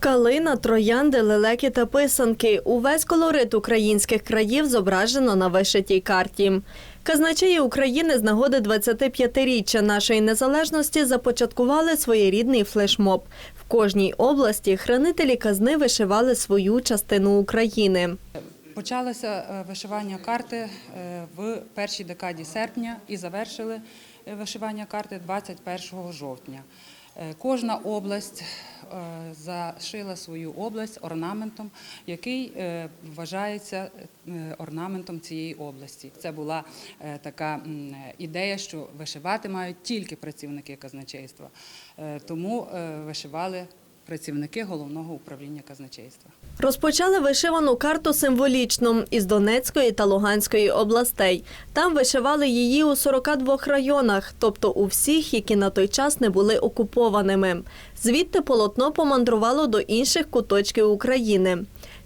Калина, троянди, лелеки та писанки. Увесь колорит українських країв зображено на вишитій карті. Казначеї України з нагоди 25-річчя нашої незалежності започаткували своєрідний флешмоб. В кожній області хранителі казни вишивали свою частину України. Почалося е, вишивання карти е, в першій декаді серпня і завершили е, вишивання карти 21 жовтня. Е, Кожна область е, зашила свою область орнаментом, який е, вважається орнаментом цієї області. Це була така ідея, що вишивати мають тільки працівники казначейства, тому вишивали працівники головного управління казначейства. Розпочали вишивану карту символічно із Донецької та Луганської областей. Там вишивали її у 42 районах, тобто у всіх, які на той час не були окупованими. Звідти полотно помандрувало до інших куточків України.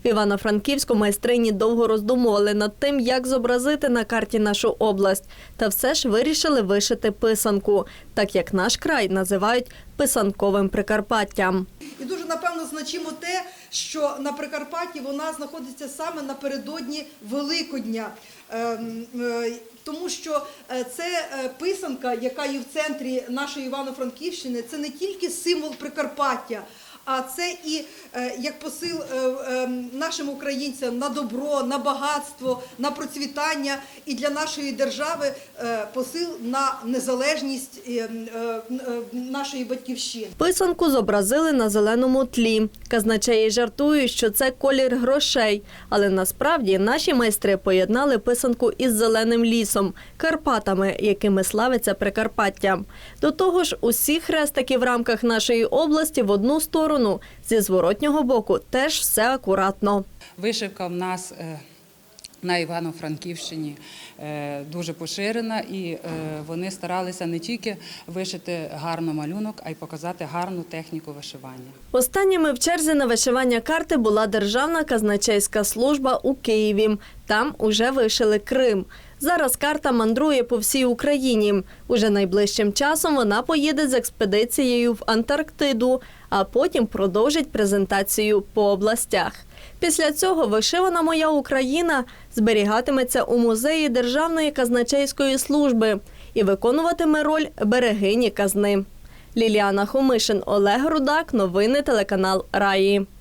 В Івано-Франківську майстрині довго роздумували над тим, як зобразити на карті нашу область, та все ж вирішили вишити писанку, так як наш край називають писанковим Прикарпаттям. І дуже напевно значимо те, що на Прикарпатті вона знаходиться саме напередодні Великодня. Ем, е, Тому що е, це е, писанка, яка є в центрі нашої Івано-Франківщини, це не тільки символ Прикарпаття, а це і е, як посил е, е, нашим українцям на добро, на багатство, на процвітання і для нашої держави посил на незалежність нашої батьківщини. Писанку зобразили на зеленому тлі. Казначеї жартують, що це колір грошей. Але насправді наші майстри поєднали писанку із зеленим лісом, Карпатами, якими славиться Прикарпаття. До того ж, усі хрестики в рамках нашої області в одну сторону. Зі зворотнього боку теж все акуратно. Вишивка в нас е, на Івано-Франківщині е, дуже поширена, і е, вони старалися не тільки вишити гарно малюнок, а й показати гарну техніку вишивання. Останніми в черзі на вишивання карти була Державна казначейська служба у Києві. Там уже вишили Крим. Зараз карта мандрує по всій Україні. Уже найближчим часом вона поїде з експедицією в Антарктиду, а потім продовжить презентацію по областях. Після цього вишивана моя Україна зберігатиметься у музеї Державної казначейської служби і виконуватиме роль берегині казни. Ліліана Хомишин, Олег Рудак. Новини телеканал Раї.